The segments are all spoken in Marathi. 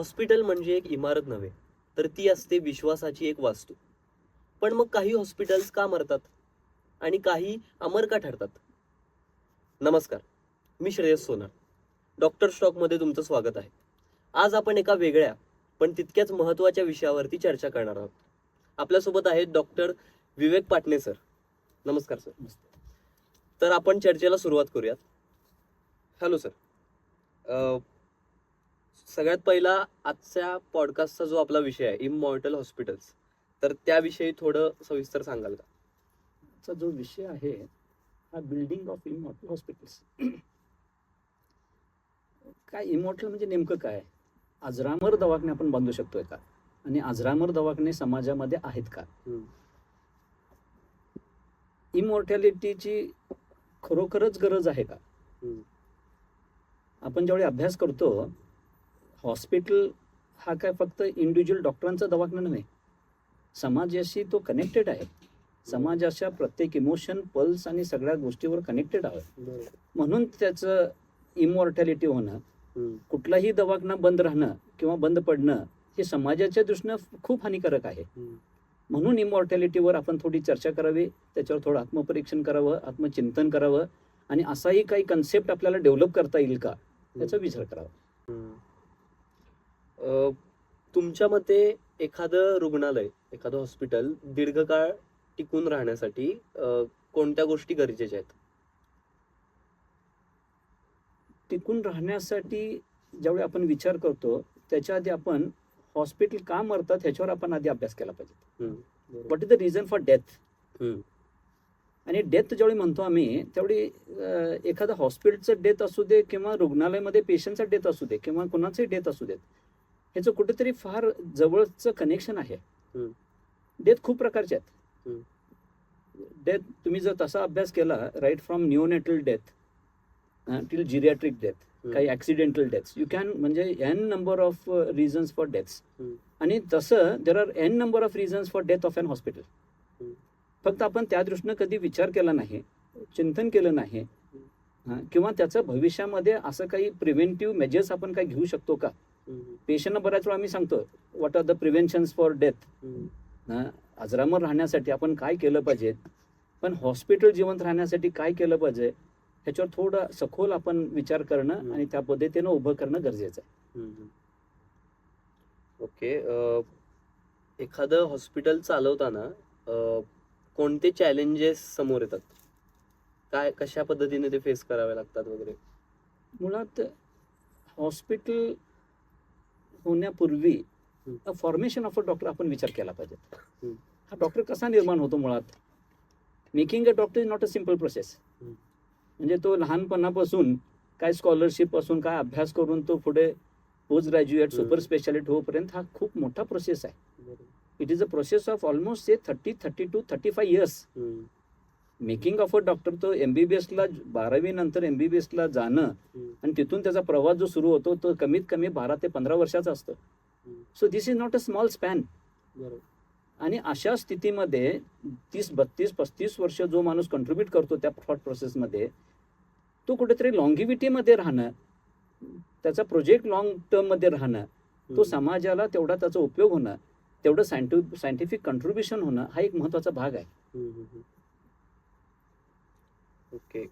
हॉस्पिटल म्हणजे एक इमारत नव्हे तर ती असते विश्वासाची एक वास्तू. पण मग काही हॉस्पिटल्स का मरतात? आणि काही अमर का ठरतात? नमस्कार मी श्रेयस सोनार. डॉक्टर स्टॉकमध्ये तुमचं स्वागत आहे. आज आपण एका वेगळ्या पण तितक्याच महत्त्वाच्या विषयावरती चर्चा करणार आहोत. आपल्यासोबत आहेत डॉक्टर विवेक पाटणे सर. नमस्कार सर. तर आपण चर्चेला सुरुवात करूयात. Hello sir. सगळ्यात पहिला आजच्या पॉडकास्टचा जो आपला विषय आहे इमॉर्टल हॉस्पिटल्स तर त्याविषयी थोडं सविस्तर सांगाल का? चा जो विषय आहे हा बिल्डिंग ऑफ इमॉर्टल हॉस्पिटल्स काय इमॉर्टल म्हणजे नेमकं काय? अजरामर दवाखाने आपण बांधू शकतोय का? आणि अजरामर दवाखाने समाजामध्ये आहेत का? इमॉर्टॅलिटीची खरोखरच गरज आहे का. आपण ज्यावेळी अभ्यास करतो हॉस्पिटल हा काय फक्त इंडिव्हिज्युअल डॉक्टरांचा दवाखाना नव्हे. समाजाशी तो कनेक्टेड आहे. समाजाच्या प्रत्येक इमोशन पल्स आणि सगळ्या गोष्टीवर कनेक्टेड आहे. म्हणून त्याचं इमॉर्टॅलिटी होणं. कुठलाही दवाखाना बंद राहणं किंवा बंद पडणं हे समाजाच्या दृष्टीनं खूप हानिकारक आहे. म्हणून इमॉर्टॅलिटीवर आपण थोडी चर्चा करावी त्याच्यावर थोडं आत्मपरीक्षण करावं आत्मचिंतन करावं आणि असाही काही कन्सेप्ट आपल्याला डेव्हलप करता येईल का याचा विचार करावा. तुमच्या मते एखादं रुग्णालय एखादं हॉस्पिटल दीर्घकाळ टिकून राहण्यासाठी कोणत्या गोष्टी गरजेच्या आहेत टिकून राहण्यासाठी ज्यावेळी आपण विचार करतो त्याच्या आधी आपण हॉस्पिटल का मरतात ह्याच्यावर आपण आधी अभ्यास केला पाहिजे. What is the reason for death. आणि डेथ ज्यावेळी म्हणतो आम्ही त्यावेळी एखादं हॉस्पिटलचं डेथ असू दे किंवा रुग्णालयामध्ये पेशंटचा डेथ असू दे किंवा कुणाचंही डेथ असू देत ह्याचं कुठेतरी फार जवळचं कनेक्शन आहे. डेथ खूप प्रकारचे आहेत डेथ तुम्ही जर तसा अभ्यास केला right from neonatal death till geriatric death. काही ऍक्सिडेंटल डेथ्स यू कॅन म्हणजे N number of reasons for deaths. आणि तसं there are N number of reasons for death of an hospital. फक्त आपण त्या दृष्टीनं कधी विचार केला नाही चिंतन केलं नाही किंवा त्याचं भविष्यामध्ये असं काही प्रिव्हेंटिव्ह मेजर्स आपण काय घेऊ शकतो का. पेशंटना बऱ्याच वेळा आम्ही सांगतो what are the preventions for death hmm. अजरामर राहण्यासाठी आपण काय केलं पाहिजे पण हॉस्पिटल जिवंत राहण्यासाठी काय केलं पाहिजे ह्याच्यावर थोडं सखोल आपण विचार करणं. आणि त्या पद्धतीनं उभं करणं गरजेचं आहे. ओके एखादं हॉस्पिटल चालवताना कोणते चॅलेंजेस समोर येतात काय कशा पद्धतीने ते फेस करावे लागतात वगैरे मुळात हॉस्पिटल होण्यापूर्वी. फॉर्मेशन ऑफ अ डॉक्टर आपण विचार केला पाहिजे. हा डॉक्टर कसा निर्माण होतो मुळात making a doctor is not a simple process. म्हणजे तो लहानपणापासून काय स्कॉलरशिपपासून काय अभ्यास करून तो पुढे पोस्ट ग्रॅज्युएट. सुपर स्पेशालिटी होईपर्यंत हा खूप मोठा प्रोसेस आहे it is a process of almost say thirty thirty two thirty five years. Making of a doctor तो एमबीबीएसला बारावी नंतर एमबीबीएसला जाणं. आणि तिथून त्याचा प्रवास जो सुरू होतो तो कमीत कमी बारा ते पंधरा वर्षाचा असतो. So this is not a small span. आणि अशा स्थितीमध्ये तीस बत्तीस पस्तीस वर्ष जो माणूस कंट्रीब्यूट करतो त्या थॉट प्रोसेसमध्ये तो कुठेतरी लॉंगिव्हिटीमध्ये राहणं त्याचा प्रोजेक्ट लॉंग टर्ममध्ये राहणं तो. समाजाला तेवढा त्याचा उपयोग होणं तेवढं सायंटिफिक सायंटिफिक कंट्रीब्युशन होणं हा एक महत्त्वाचा भाग आहे. ओके.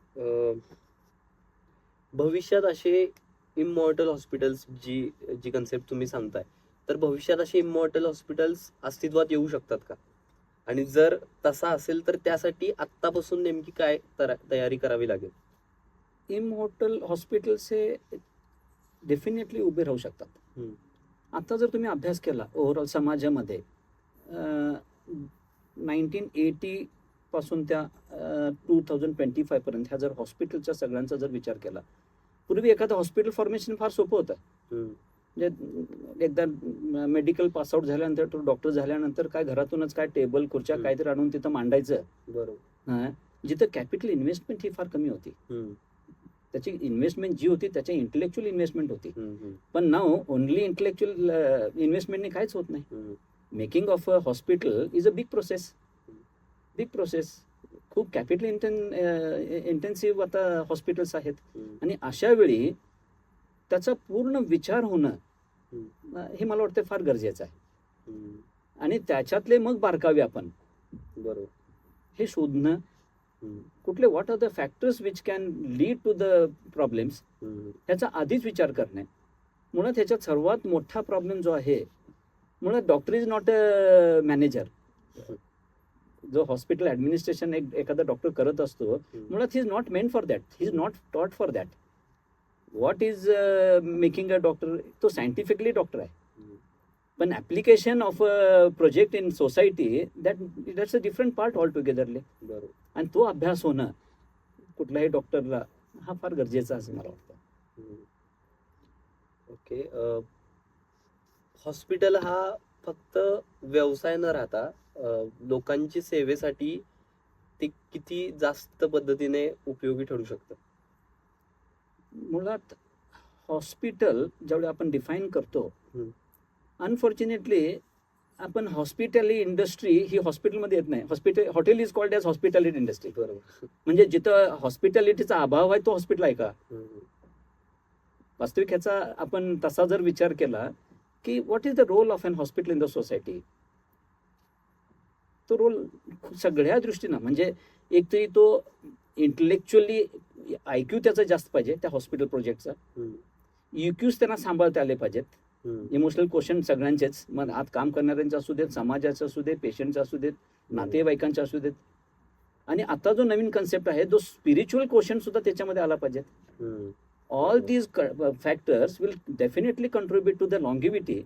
भविष्यात असे इमॉर्टल हॉस्पिटल्स जी जी कन्सेप्ट तुम्ही सांगताय तर भविष्यात असे इमॉर्टल हॉस्पिटल्स अस्तित्वात येऊ शकतात का? आणि जर तसा असेल तर त्यासाठी आत्तापासून नेमकी काय तरा- तयारी करावी लागेल? इमॉर्टल हॉस्पिटल्स हे डेफिनेटली उभे राहू शकतात. आता जर तुम्ही अभ्यास केला ओव्हरऑल समाजामध्ये नाईन्टीन एटी पासून त्या टू थाउजंड ट्वेंटी फाय पर्यंत ह्या जर हॉस्पिटलच्या सगळ्यांचा जर विचार केला पूर्वी एखादं हॉस्पिटल फॉर्मेशन फार सोपं होतं. म्हणजे एकदा मेडिकल पासआउट झाल्यानंतर तो डॉक्टर झाल्यानंतर काय घरातूनच काय टेबल खुर्च्या. काहीतरी आणून तिथं मांडायचं बरोबर. जिथं कॅपिटल इन्व्हेस्टमेंट ही फार कमी होती त्याची इन्व्हेस्टमेंट जी होती त्याच्या इंटेलेक्च्युअल इन्व्हेस्टमेंट होती पण नाव ओनली इंटेलेक्च्युअल इन्व्हेस्टमेंटने काहीच होत नाही. Making of a hospital is a big process big process खूप कॅपिटल इंटेन इंटेन्सिव्ह आता हॉस्पिटल्स आहेत. आणि अशा वेळी त्याचा पूर्ण विचार होणं हे मला वाटतं फार गरजेचं आहे. आणि त्याच्यातले मग बारकावे आपण बरोबर हे शोधणं. कुठले what are the factors which can lead to the problems. ह्याचा आधीच विचार करणे मुळात ह्याच्यात सर्वात मोठा प्रॉब्लेम जो आहे मुळात doctor is not a manager जो हॉस्पिटल ॲडमिनिस्ट्रेशन एक एखादा डॉक्टर करत असतो. मुळात he is not meant for that he is not taught for that what is making a doctor तो सायंटिफिकली डॉक्टर आहे. पण application of a project in society that that's a different part all togetherly बरोबर आणि तो अभ्यास होणं कुठल्याही डॉक्टरला हा फार गरजेचा असं मला वाटतं. ओके हॉस्पिटल हा फक्त व्यवसाय न राहता लोकांची सेवेसाठी ते किती जास्त पद्धतीने उपयोगी ठरू शकतं? मुळात हॉस्पिटल ज्यावेळी आपण डिफाईन करतो. अनफॉर्च्युनेटली आपण हॉस्पिटली इंडस्ट्री ही हॉस्पिटलमध्ये येत नाही. Hospital hotel is called as hospitality industry. बरोबर. म्हणजे जिथं हॉस्पिटॅलिटीचा अभाव आहे तो हॉस्पिटल आहे का. वास्तविक ह्याचा आपण तसा जर विचार केला की what is the role of an hospital in the society तो रोल सगळ्या दृष्टीनं म्हणजे एक तरी तो इंटलेक्च्युअली आय क्यू त्याचा जास्त पाहिजे त्या हॉस्पिटल प्रोजेक्टचा हम्म. क्यूज त्यांना सांभाळता आले पाहिजेत. इमोशनल क्वेश्चन सगळ्यांचेच मग आत काम करणाऱ्यांचे असू देत समाजाचे असू देत पेशंटचे असू देत नातेवाईकांचे असू देत आणि आता जो नवीन कन्सेप्ट आहे तो स्पिरिच्युअल क्वेश्चन सुद्धा त्याच्यामध्ये आला पाहिजे. All these factors will definitely contribute to the longevity.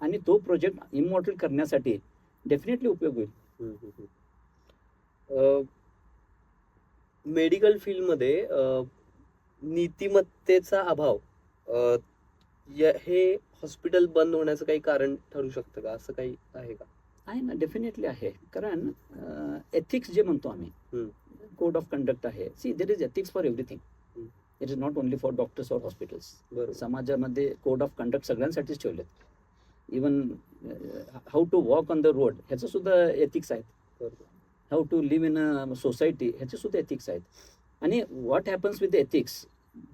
आणि तो प्रोजेक्ट इमॉर्टल करण्यासाठी डेफिनेटली उपयोग होईल. मेडिकल फील्डमध्ये नीतिमत्तेचा अभाव हे हॉस्पिटल बंद होण्याचं काही कारण ठरू शकतं का? असं काही आहे का? आहे ना डेफिनेटली आहे. कारण एथिक्स जे म्हणतो आम्ही. कोड ऑफ कंडक्ट आहे. See there is ethics for everything. It is not only for doctors or hospitals बरोबर. समाजामध्ये कोड ऑफ कंडक्ट सगळ्यांसाठीच ठेवलेत. Even how to walk on the road ह्याचं सुद्धा एथिक्स आहेत. How to live in a society ह्याचे सुद्धा एथिक्स आहेत. आणि व्हॉट हॅपन्स विथ एथिक्स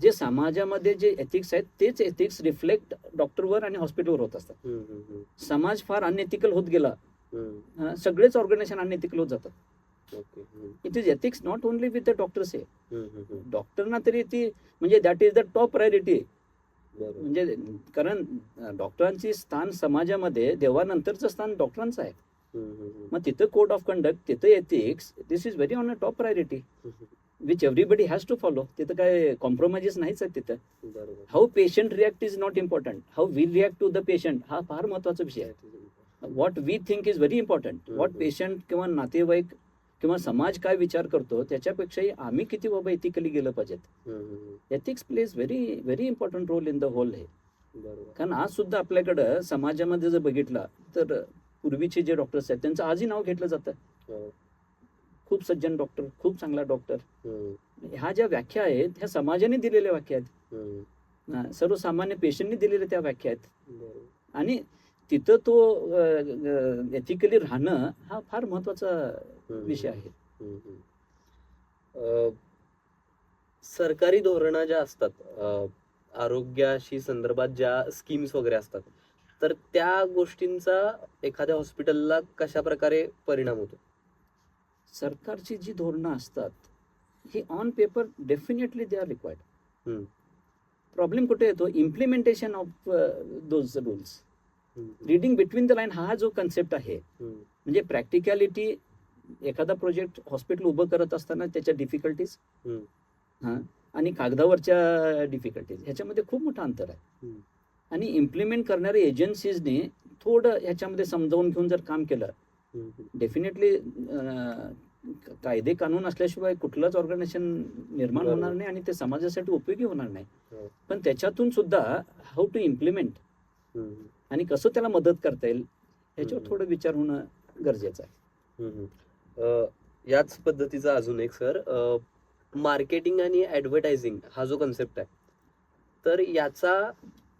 जे समाजामध्ये जे एथिक्स आहेत तेच एथिक्स रिफ्लेक्ट डॉक्टरवर आणि हॉस्पिटलवर होत असतात. समाज फार अनएथिकल होत गेला. सगळेच ऑर्गनायझेशन अनएथिकल होत जातात. It is ethics not only with the doctors hmm. डॉक्टरना तरी ती म्हणजे that is the top priority म्हणजे कारण डॉक्टरांची स्थान समाजामध्ये देवानंतरचं स्थान डॉक्टरांचं आहे. मग तिथं कोड ऑफ कंडक्ट तिथं ethics this is very on a top priority which everybody has to follow तिथं काय कॉम्प्रोमाइजेस नाहीच आहेत तिथं. How patient react is not important how we react to the patient हा फार महत्त्वाचा विषय आहे. What we think is very important what. Patient किंवा नातेवाईक किंवा समाज काय विचार करतो त्याच्यापेक्षाही आम्ही किती बाबा इथिकली गेलं पाहिजेत. Ethics plays very very important role in the whole हे. कारण आज सुद्धा आपल्याकडं समाजामध्ये जर बघितलं तर पूर्वीचे जे डॉक्टर्स आहेत त्यांचं आजही नाव घेतलं जातं. हो. खूप सज्जन डॉक्टर खूप चांगला डॉक्टर ह्या ज्या व्याख्या आहेत ह्या समाजाने दिलेल्या व्याख्या आहेत. सर्वसामान्य पेशंटने दिलेल्या त्या व्याख्या आहेत. आणि तिथं तो एथिकली राहणं हा फार महत्त्वाचा विषय आहे. सरकारी धोरणं ज्या असतात आरोग्याशी संदर्भात ज्या स्कीम्स वगैरे असतात तर त्या गोष्टींचा एखाद्या हॉस्पिटलला कशा प्रकारे परिणाम होतो? सरकारची जी धोरणं असतात ही on paper definitely they are required. Problem कुठे येतो? Implementation of those rules reading between the line हा जो कन्सेप्ट आहे म्हणजे प्रॅक्टिकॅलिटी एखादा प्रोजेक्ट हॉस्पिटल उभं करत असताना त्याच्या डिफिकल्टीज. हां आणि कागदावरच्या डिफिकल्टीज ह्याच्यामध्ये खूप मोठं अंतर आहे. आणि इम्प्लिमेंट करणाऱ्या एजन्सीजने थोडं ह्याच्यामध्ये समजावून घेऊन जर काम केलं. डेफिनेटली कायदे कानून असल्याशिवाय कुठलंच ऑर्गनायझेशन निर्माण. होणार नाही आणि ते समाजासाठी उपयोगी होणार नाही हो. पण त्याच्यातून सुद्धा हाऊ टू इम्प्लिमेंट आणि कसं त्याला मदत करता येईल ह्याच्यावर हम्म. थोडं विचार होणं गरजेचं आहे. याच पद्धतीचा अजून एक सर. मार्केटिंग आणि ऍडव्हर्टायझिंग हा जो कन्सेप्ट आहे तर याचा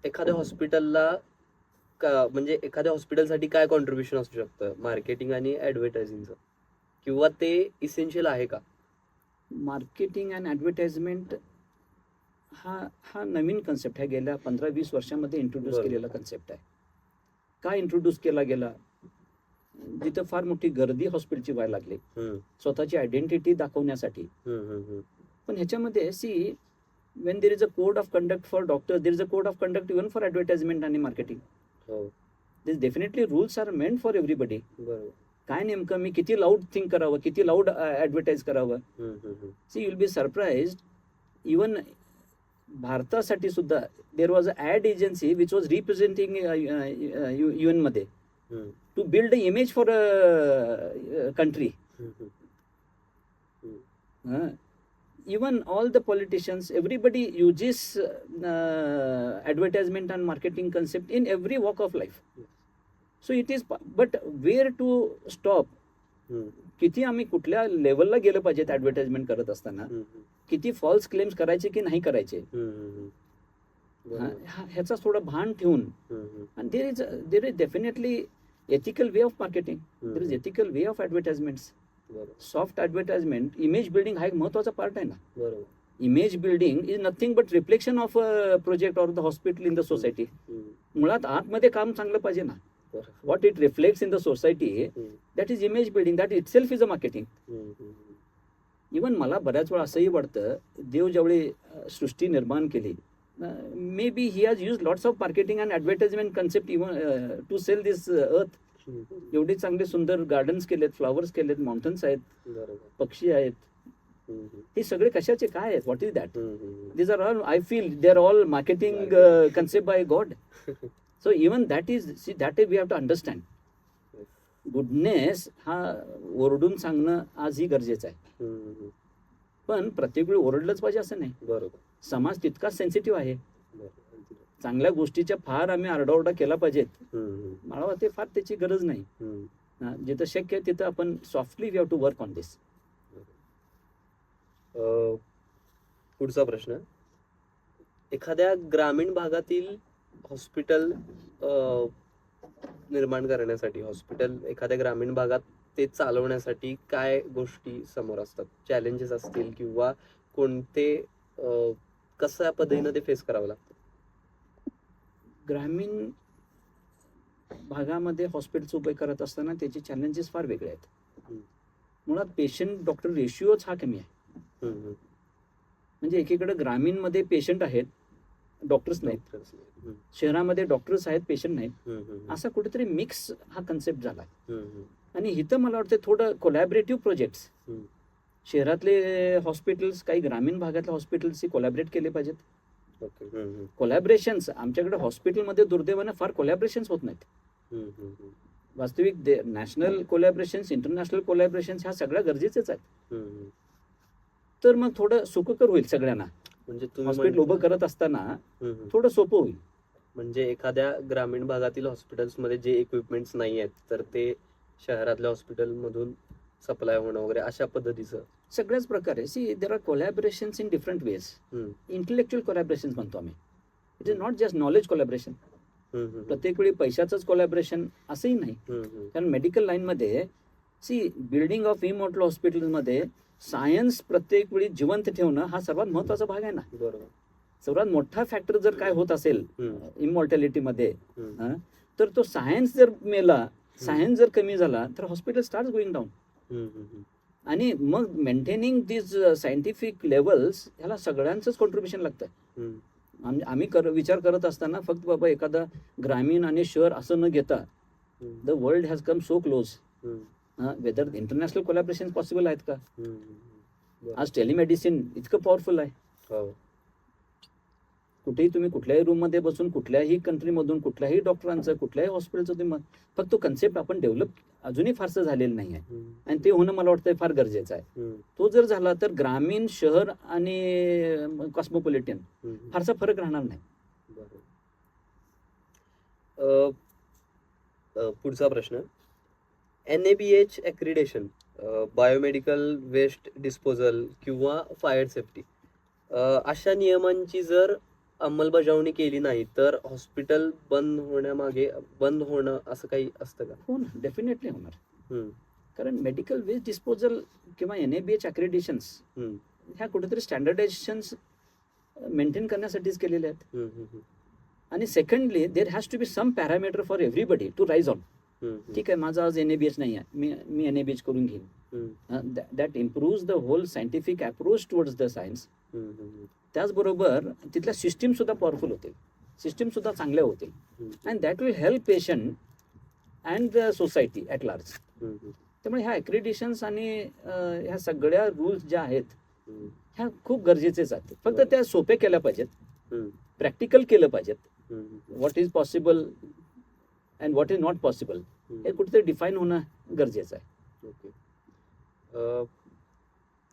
एखाद्या हॉस्पिटलला का म्हणजे एखाद्या हॉस्पिटलसाठी काय कॉन्ट्रीब्युशन असू शकतं? मार्केटिंग आणि ऍडव्हर्टायझिंगचं किंवा ते इसेन्शियल आहे का? मार्केटिंग अँड ॲडव्हर्टाइजमेंट हा हा नवीन कन्सेप्ट आहे. गेल्या पंधरा वीस वर्षामध्ये इंट्रोड्यूस. केलेला कन्सेप्ट आहे. का इंट्रोड्यूस केला गेला? जिथं फार मोठी गर्दी हॉस्पिटलची व्हायला लागली. स्वतःची आयडेंटिटी दाखवण्यासाठी. पण ह्याच्यामध्ये see when there is a code of conduct for doctor there is a code of conduct even for advertisement आणि marketing this definitely rules are meant for everybody काय नेमकं मी किती लाऊड थिंक करावं किती लाऊड ॲडव्हर्टाईज करावं. See you'll be surprised even भारतासाठी सुद्धा there was a agency which was representing U एनमध्ये to build image for country even all the politicians everybody uses advertisement and marketing concept in every walk of life so it is but where to stop किती आम्ही कुठल्या लेवलला गेलं पाहिजेत ॲडव्हर्टाइजमेंट करत असताना? किती फॉल्स क्लेम्स करायचे की नाही करायचे. ह्याचा थोडं भान ठेवून. आणि there is there is definitely ethical way of marketing there is. Ethical way of advertisements बरोबर. सॉफ्ट ॲडव्हर्टाइजमेंट इमेज बिल्डिंग हा एक महत्त्वाचा पार्ट आहे ना. बरोबर. Image building is nothing but reflection of project or the hospital in the society मुळात आतमध्ये काम चांगलं पाहिजे ना. What it reflects in the society that is image building that itself is a marketing. Even मला बऱ्याच वेळा असंही वाटतं देव ज्यावेळी सृष्टी निर्माण केली maybe he has use lots of marketing and advertisement concept even to sell this earth एवढे चांगले सुंदर गार्डन्स केलेत फ्लॉवर्स केलेत माउंटन्स आहेत पक्षी आहेत. हे सगळे कशाचे काय आहेत? What is that are all i feel they're all marketing uh, concept by god. So even that is see that is we have to understand. Yes. Goodness हा ओरडून सांगणं आजही गरजेचं आहे. पण प्रत्येक वेळी ओरडलंच पाहिजे असं नाही. बरोबर. समाज तितकाच सेन्सिटिव्ह आहे. चांगल्या गोष्टीच्या फार आम्ही आरडाओरडा केला पाहिजेत. मला वाटते फार त्याची गरज नाही. जिथं शक्य आहे तिथं आपण softly we have to work on this uh, पुढचा प्रश्न. एखाद्या ग्रामीण भागातील हॉस्पिटल निर्माण करण्यासाठी हॉस्पिटल एखाद्या ग्रामीण भागात ते चालवण्यासाठी काय गोष्टी समोर असतात चॅलेंजेस असतील किंवा कोणते कशा पद्धतीनं ते फेस करावं लागतं ग्रामीण भागामध्ये हॉस्पिटल्स उभे करत असताना त्याचे चॅलेंजेस फार वेगळे आहेत. मुळात पेशंट डॉक्टर रेशिओच हा कमी आहे. म्हणजे एकीकडे ग्रामीणमध्ये पेशंट आहेत डॉक्टर्स नाहीत. शहरामध्ये डॉक्टर्स आहेत पेशंट नाहीत. असा कुठेतरी मिक्स हा कन्सेप्ट झाला. आणि इथं मला वाटतं थोडं कोलॅबरेटिव्ह प्रोजेक्ट्स हम्म. शहरातले हॉस्पिटल्स काही ग्रामीण भागातल्या हॉस्पिटल्सशी कोलॅबरेट केले पाहिजेत. कोलॅबरेशन्स आमच्याकडे हॉस्पिटलमध्ये दुर्दैवानं फार कोलॅबरेशन्स होत नाहीत. वास्तविक नॅशनल कोलॅबरेशन्स इंटरनॅशनल कोलॅबरेशन्स ह्या सगळ्या गरजेचेच आहेत. तर मग थोडं सुखकर होईल सगळ्यांना. म्हणजे तुम्ही हॉस्पिटल उभं करत असताना हम्म. थोडं सोपं होईल. म्हणजे एखाद्या ग्रामीण भागातील हॉस्पिटल्समध्ये जे इक्विपमेंट्स नाही आहेत तर ते शहरातल्या हॉस्पिटलमधून सप्लाय होणं वगैरे अशा पद्धतीचं. सगळ्याच प्रकारे. See there are collaborations in different ways hmm, intellectual collaboration म्हणतो आम्ही. It is not just knowledge collaboration hmm, hmm, प्रत्येक वेळी पैशाचंच कोलॅबरेशन असंही नाही. हम्म, हम्म. कारण मेडिकल लाईनमध्ये सी बिल्डिंग ऑफ इमोटल हॉस्पिटलमध्ये सायन्स प्रत्येक वेळी जिवंत ठेवणं हा सर्वात महत्त्वाचा भाग आहे ना. बरोबर. सर्वात मोठा फॅक्टर जर काय होत असेल इमॉर्टॅलिटीमध्ये तर तो सायन्स जर मेला सायन्स जर कमी झाला तर हॉस्पिटल स्टार्ट गोईंग डाऊन. आणि मग मेंटेनिंग दिस सायंटिफिक लेवल्स ह्याला सगळ्यांचंच कॉन्ट्रीब्युशन लागतं. आम्ही कर विचार करत असताना फक्त बाबा एखादा ग्रामीण आणि शहर असं न घेता the world has come so close whether international collaboration possible आहेत का. आज टेलिमेडिसिन इतकं पॉवरफुल आहे. हो. कुठेही तुम्ही कुठल्याही रूममध्ये बसून कुठल्याही कंट्रीमधून कुठल्याही डॉक्टरांचं कुठल्याही हॉस्पिटलचं तुम्ही फक्त कन्सेप्ट आपण डेव्हलप अजूनही फारसं झालेलं नाही आहे. आणि ते होणं मला वाटतं फार गरजेचं आहे. तो जर झाला तर ग्रामीण शहर आणि कॉस्मोपॉलिटन. फारसा फरक राहणार नाही. पुढचा प्रश्न. N A B H accreditation biomedical waste disposal किंवा फायर सेफ्टी अशा नियमांची जर अंमलबजावणी केली नाही तर हॉस्पिटल बंद होण्यामागे बंद होणं असं काही असतं का? हो ना डेफिनेटली होणार. कारण मेडिकल वेस्ट डिस्पोजल किंवा N A B H accreditations hmm, ह्या कुठेतरी स्टँडर्डायझेशन्स मेंटेन करण्यासाठीच केलेले आहेत. आणि secondly there has to be some parameter for everybody to rise on ठीक आहे माझा आज एन ए बी एच नाही आहे. मी मी एन ए बी एच करून घेईन. That improves the whole scientific approach towards the science त्याचबरोबर तिथल्या सिस्टीम सुद्धा पॉवरफुल होतील. सिस्टीम सुद्धा चांगल्या होतील. And that will help patient and the society at large त्यामुळे ह्या ॲक्रिडिशन्स आणि ह्या सगळ्या रूल्स ज्या आहेत ह्या खूप गरजेचेच आहेत फक्त. त्या सोपे केल्या पाहिजेत. प्रॅक्टिकल केलं पाहिजेत. What is possible and what is not possible. हे कुठेतरी डिफाईन होणं गरजेचं आहे. ओके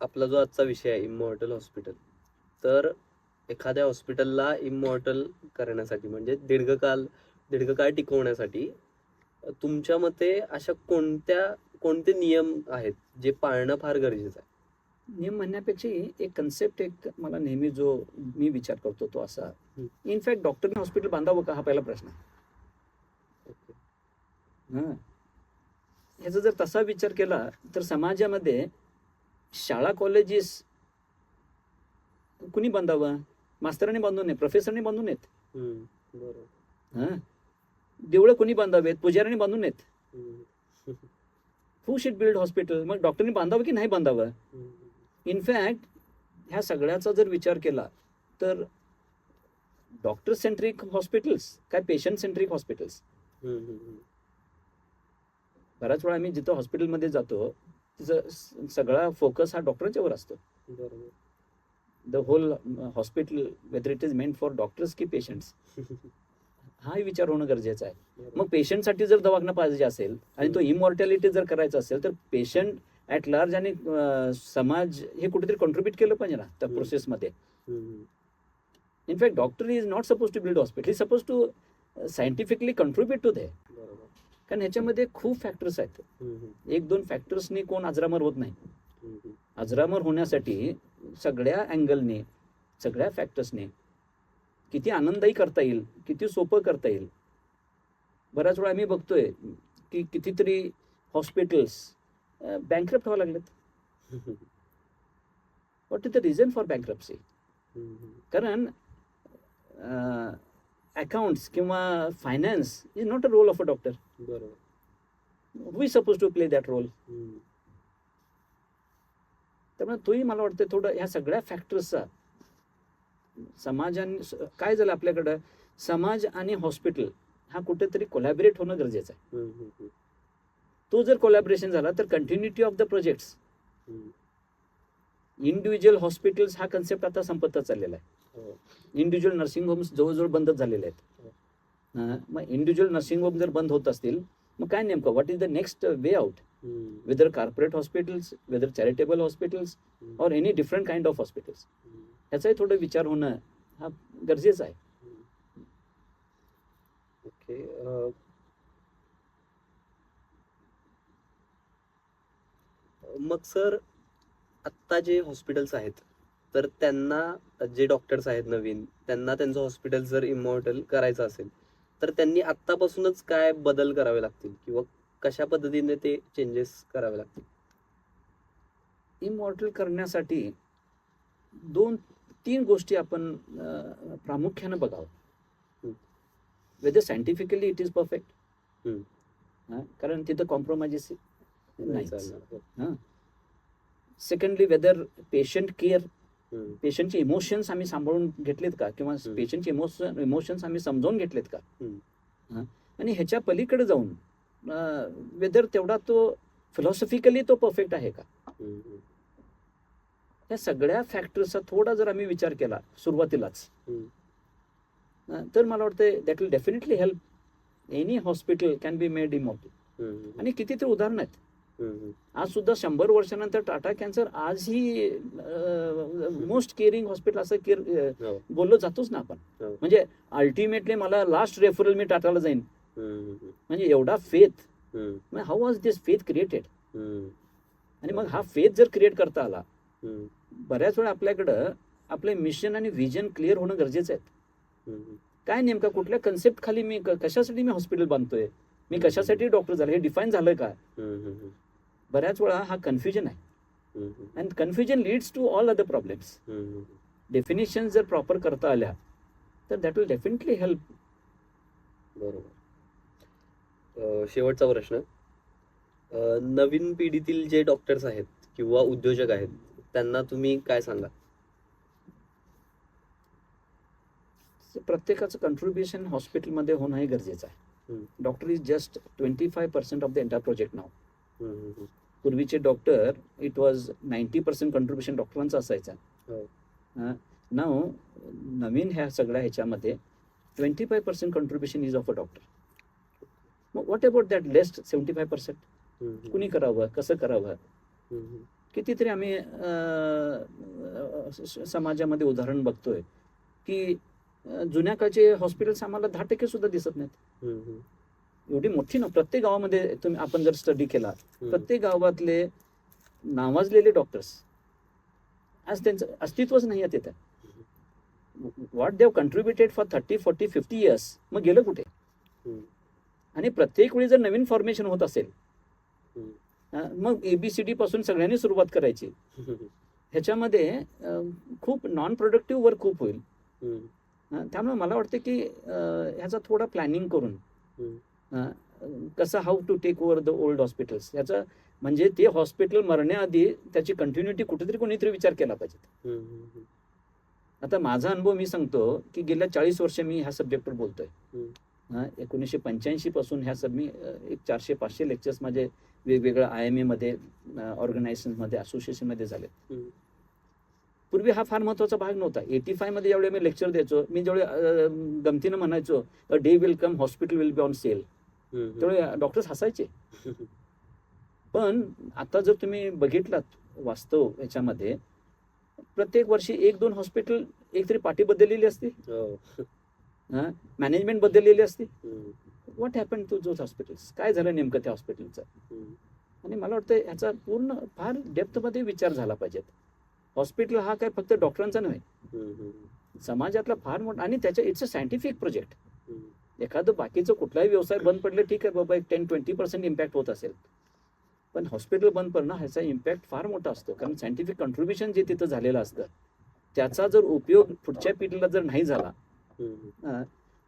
आपला जो आजचा विषय आहे इमॉर्टल हॉस्पिटल तर एखाद्या हॉस्पिटलला इमॉर्टल करण्यासाठी म्हणजे दीर्घकाल दीर्घकाळ टिकवण्यासाठी तुमच्या मते अशा कोणत्या कोणते नियम आहेत जे पाळणं फार गरजेचं आहे? नियम म्हणण्यापेक्षा एक कन्सेप्ट एक मला नेहमी जो मी विचार करतो तो असा. इनफॅक्ट डॉक्टरने हॉस्पिटल बांधावं का हा पहिला प्रश्न आहे. ह्याचा जर तसा विचार केला तर समाजामध्ये शाळा कॉलेजेस कुणी बांधावं? मास्तरांनी बांधून नये प्रोफेसरने बांधून बरोबर. हां. देवळं कोणी बांधावेत? पुजाऱ्यांनी बांधून नयेत. हम्म, हू शुड बिल्ड हॉस्पिटल मग डॉक्टरनी बांधावं की नाही बांधावं? इनफॅक्ट ह्या सगळ्याचा जर विचार केला तर डॉक्टर सेंट्रिक हॉस्पिटल्स काय पेशंट सेंट्रिक हॉस्पिटल्स बऱ्याच वेळा आम्ही जिथं हॉस्पिटलमध्ये जातो तिचं सगळा फोकस हा डॉक्टरांच्यावर असतो. बरोबर. The whole hospital whether it is meant for doctors की पेशंट्स हाही विचार होणं गरजेचं आहे. मग पेशंटसाठी जर दवाखाना पाहिजे असेल आणि तो इमॉर्टॅलिटी जर करायचा असेल तर पेशंट ॲट लार्ज आणि समाज हे कुठेतरी कॉन्ट्रीब्युट केलं पाहिजे ना त्या. प्रोसेसमध्ये in fact doctor is not suppose to build hospital is suppose to scientifically contribute to they कारण ह्याच्यामध्ये खूप फॅक्टर्स आहेत. एक दोन फॅक्टर्सनी कोण अजरामर होत नाही. अजरामर होण्यासाठी सगळ्या अँगलने सगळ्या फॅक्टर्सने किती आनंददायी करता येईल किती सोपं करता येईल. बऱ्याच वेळा आम्ही बघतोय की कितीतरी हॉस्पिटल्स बँकरप्ट व्हावं लागलेत. What is the reason for bankruptcy कारण अकाउंट्स किंवा finance is not a role of a doctor बरोबर. We suppose to play that role त्यामुळे तोही मला वाटतं थोडं ह्या सगळ्या फॅक्टर्सचा समाजाने काय झालं आपल्याकडं? समाज आणि हॉस्पिटल हा कुठेतरी कोलॅबरेट होणं गरजेचं आहे. तो जर कोलॅबरेशन झाला तर continuity of the projects hmm. Individual hospitals हा कन्सेप्ट आता संपतच चाललेला आहे. इंडिव्हिज्युअल नर्सिंग होम्स जवळजवळ बंदच झालेले आहेत. मग इंडिव्हिज्युअल नर्सिंग होम जर बंद होत असतील मग काय नेमकं? What is the next way out whether corporate hospitals whether charitable hospitals और any different kind of hospitals ह्याचाही थोडं विचार होणं हा गरजेचं आहे. ओके मग सर आत्ता जे हॉस्पिटल्स आहेत तर त्यांना जे डॉक्टर्स आहेत नवीन त्यांना त्यांचं हॉस्पिटल जर इमॉर्टल करायचं असेल तर त्यांनी आत्तापासूनच काय बदल करावे लागतील किंवा कशा पद्धतीने ते चेंजेस करावे लागतील इमॉर्टल करण्यासाठी दोन तीन गोष्टी आपण प्रामुख्यानं बघावं. Whether scientifically it is perfect. कारण तिथं कॉम्प्रोमाइजेस नाही. हो. सेकंडली वेदर पेशंट केअर पेशंटचे इमोशन्स आम्ही सांभाळून घेतलेत का? किंवा. पेशंटचे इमोशन इमोशन्स आम्ही समजावून घेतलेत का. आणि ह्याच्या पलीकडे जाऊन वेदर तेवढा तो फिलॉसॉफिकली तो परफेक्ट आहे का? या सगळ्या फॅक्टर्सचा थोडा जर आम्ही विचार केला सुरुवातीलाच तर मला वाटतं that will definitely help any hospital can be made immortal hmm, आणि कितीतरी उदाहरणं आहेत. आज सुद्धा शंभर वर्षानंतर टाटा कॅन्सर आजही मोस्ट केअरिंग हॉस्पिटल असं केअर हो. बोललो जातोच ना आपण. हो. म्हणजे अल्टिमेटली मला लास्ट रेफरल मी टाटाला जाईन. म्हणजे एवढा faith how was this faith created आणि मग हा फेथ जर क्रिएट करता आला बऱ्याच वेळा आपल्याकडं आपले मिशन आणि व्हिजन क्लिअर होणं गरजेचं आहे. काय नेमका कुठल्या कन्सेप्ट खाली मी कशासाठी मी हॉस्पिटल बांधतोय? मी कशासाठी डॉक्टर झालो? हे डिफाईन झालं का? बऱ्याच वेळा हा कन्फ्युजन आहे. And confusion leads to all other problems definition जर प्रॉपर करता आल्या तर दॅट विल डेफिनेटली हेल्प बरोबर. शेवटचा प्रश्न. नवीन पिढीतील जे डॉक्टर्स आहेत किंवा उद्योजक आहेत त्यांना तुम्ही काय सांगा प्रत्येकाचं कंट्रीब्युशन हॉस्पिटलमध्ये होणं हे गरजेचं आहे. Doctor is just twenty five percent of the entire project नाव. पूर्वीचे doctor it was ninety percent contribution डॉक्टरांचं असायचं हो. नाव नवीन ह्या सगळ्या ह्याच्यामध्ये twenty five percent contribution is of a doctor मग what about that lest seventy five percent. कुणी करावं कसं करावं. कितीतरी आम्ही समाजामध्ये उदाहरण बघतोय की जुन्या काळचे हॉस्पिटल्स आम्हाला दहा टक्के सुद्धा दिसत नाहीत. एवढी मोठी ना प्रत्येक गावामध्ये तुम्ही आपण जर स्टडी केला. प्रत्येक गावातले नावाजलेले डॉक्टर्स आज त्यांचं अस्तित्वच नाही आहे तिथं. What they've contributed for thirty forty fifty years मग गेलं कुठे. आणि प्रत्येक वेळी जर नवीन फॉर्मेशन होत असेल मग एबीसीडी पासून सगळ्यांनी सुरुवात करायची. ह्याच्यामध्ये खूप नॉन प्रोडक्टिव्ह वर्क खूप होईल. त्यामुळे मला वाटतं की ह्याचा थोडा प्लॅनिंग करून कसं how to take over the old hospitals याचा म्हणजे ते हॉस्पिटल मरण्याआधी त्याची कंटिन्युटी कुठेतरी कोणीतरी विचार केला पाहिजे. आता माझा अनुभव मी सांगतो की गेल्या चाळीस वर्ष मी ह्या सब्जेक्टवर बोलतोय. हा, एकोणीसशे पंच्याऐंशी पासून ह्या सब मी एक चारशे पाचशे लेक्चर्स माझे वेगवेगळ्या आय एम एमध्ये ऑर्गनायझेशनमध्ये असोसिएशनमध्ये झाले. पूर्वी हा फार महत्त्वाचा भाग नव्हता एटी फायमध्ये ज्यावेळी मी लेक्चर द्यायचो मी जेवढे गमतीनं म्हणायचो a day will come hospital will be on sale त्यावेळी डॉक्टर्स हसायचे पण आता जर तुम्ही बघितलात वास्तव याच्यामध्ये प्रत्येक वर्षी एक दोन हॉस्पिटल एकतरी पाठी बदललेली असते हो. मॅनेजमेंट बदललेली असते. What happen to those hospitals काय झालं नेमकं त्या हॉस्पिटलचं. आणि मला वाटतं ह्याचा पूर्ण फार डेप्थमध्ये विचार झाला पाहिजे हॉस्पिटल हा काय फक्त डॉक्टरांचा नव्हे. समाजातला फार मोठा आणि त्याच्या इट्स अ सायंटिफिक प्रोजेक्ट. एखादं बाकीचं कुठलाही व्यवसाय बंद पडलं ठीक आहे बाबा एक टेन ट्वेंटी पर्सेंट इम्पॅक्ट होत असेल. पण हॉस्पिटल बंद पडणं ह्याचा इम्पॅक्ट फार मोठा असतो. कारण सायंटिफिक कंट्रीब्युशन जे तिथं झालेलं असतं त्याचा जर उपयोग पुढच्या पिढीला जर नाही झाला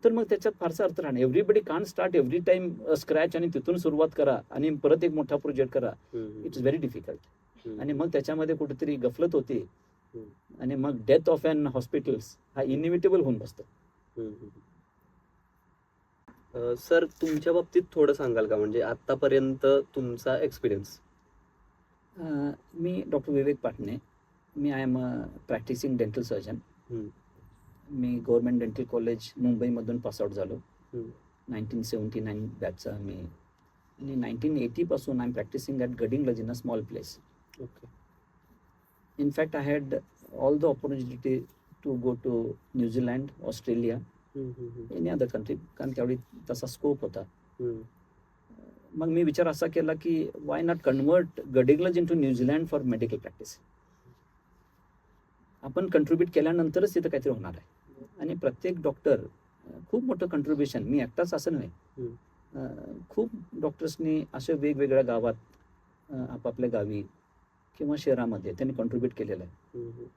तर मग त्याच्यात फारसा अर्थ राहणार. एव्हरीबडी कान स्टार्ट एव्हरी टाइम स्क्रॅच आणि तिथून सुरुवात करा आणि परत एक मोठा प्रोजेक्ट करा. It's very difficult. आणि मग त्याच्यामध्ये कुठेतरी गफलत होते. आणि मग डेथ ऑफ अन हॉस्पिटल्स हा इनिव्हिटेबल होऊन बसतो. सर तुमच्या बाबतीत थोडं सांगाल का? म्हणजे आतापर्यंत तुमचा एक्सपिरियन्स मी doctor Vivek Patne. Me I am a practising dental surgeon. Me government dental college मुंबईमधून पासआउट झालो. नाईन्टीन सेवन्टी नाईन बॅचचा मी. आणि nineteen एटीपासून I am practising at Gadhinglaj in a small place okay in fact I had all the opportunity to go to New Zealand Australia any other country कारण त्यावेळी तसा स्कोप होता. मग मी विचार असा केला की why not convert Gadhinglaj into New Zealand for medical practice आपण कंट्रीब्यूट केल्यानंतरच तिथं काहीतरी होणार आहे. आणि प्रत्येक डॉक्टर खूप मोठं कंट्रीब्युशन मी एकटाच असं नव्हे खूप डॉक्टर्सनी अशा वेगवेगळ्या गावात आपापल्या गावी किंवा शहरामध्ये त्यांनी कॉन्ट्रीब्यूट केलेलं आहे.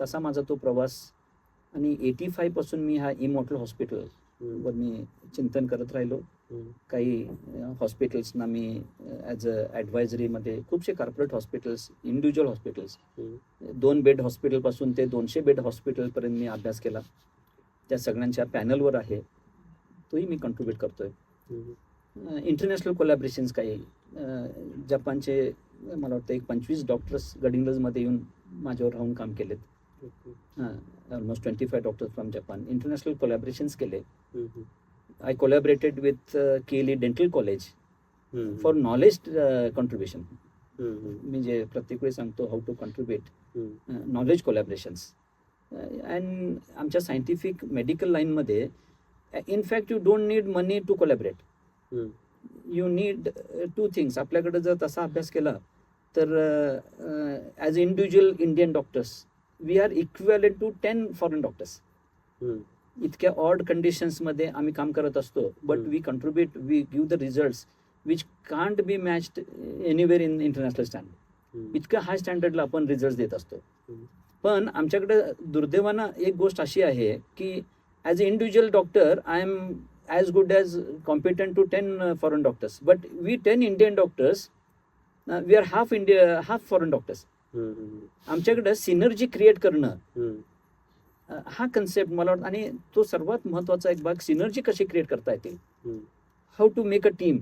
तसा माझा तो प्रवास आणि एटी फायपासून मी हा इमोटल हॉस्पिटल वर मी चिंतन करत राहिलो. काही हॉस्पिटल्सना मी ॲज अ ॲडवायझरीमध्ये खूपसे कॉर्पोरेट हॉस्पिटल्स इंडिव्हिज्युअल हॉस्पिटल्स दोन बेड हॉस्पिटलपासून ते दोनशे बेड हॉस्पिटलपर्यंत मी अभ्यास केला. त्या सगळ्यांच्या पॅनलवर आहे. तोही मी कंट्रीब्यूट करतोय. इंटरनॅशनल कोलॅबरेशन्स काही जपानचे मला वाटतं एक पंचवीस डॉक्टर्स गडिंग्लजमध्ये येऊन माझ्यावर राहून काम केलेत. Almost twenty five doctors from Japan international collaborations केले आय कोलॅबरेटेड विथ केली dental college for knowledge contribution मी जे प्रत्येक वेळी सांगतो how to contribute knowledge collaborations and आमच्या सायंटिफिक मेडिकल लाईनमध्ये in fact you don't need money to collaborate you need two things आपल्याकडे जर तसा अभ्यास केला तर as individual Indian doctors we are equivalent to ten foreign doctors इतक्या ऑड कंडिशन्समध्ये आम्ही काम करत असतो but. We contribute we give the results which can't be matched anywhere in international standard इतक्या हाय स्टँडर्डला आपण रिझल्ट देत असतो. हम्म. पण आमच्याकडे दुर्दैवानं एक गोष्ट अशी आहे की as a individual doctor I am as good as competent to ten foreign doctors but we ten Indian doctors we are half India half foreign doctors आमच्याकडे सिनर्जी क्रिएट करणं. हा कन्सेप्ट मला वाटतं आणि तो सर्वात महत्त्वाचा एक भाग सिनर्जी कशी क्रिएट करता येते? हम्म, how to make a team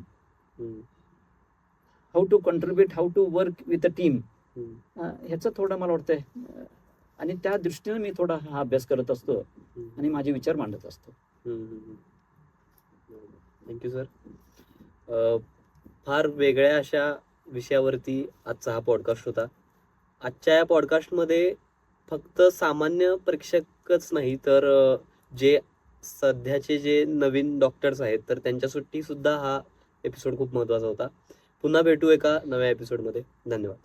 how to contribute how to work with a team ह्याचं थोडं मला वाटतंय. आणि त्या दृष्टीने मी थोडा हा अभ्यास करत असतो. आणि माझे विचार मांडत असतो. थँक्यू सर फार वेगळ्या अशा विषयावरती आजचा हा पॉडकास्ट होता. आजच्या या पॉडकास्टमध्ये फक्त सामान्य प्रेक्षकच नाही तर जे सध्याचे जे नवीन डॉक्टर्स आहेत तर त्यांच्यासाठी सुद्धा हा एपिसोड खूप महत्त्वाचा होता. पुन्हा भेटू एका नव्या एपिसोडमध्ये धन्यवाद.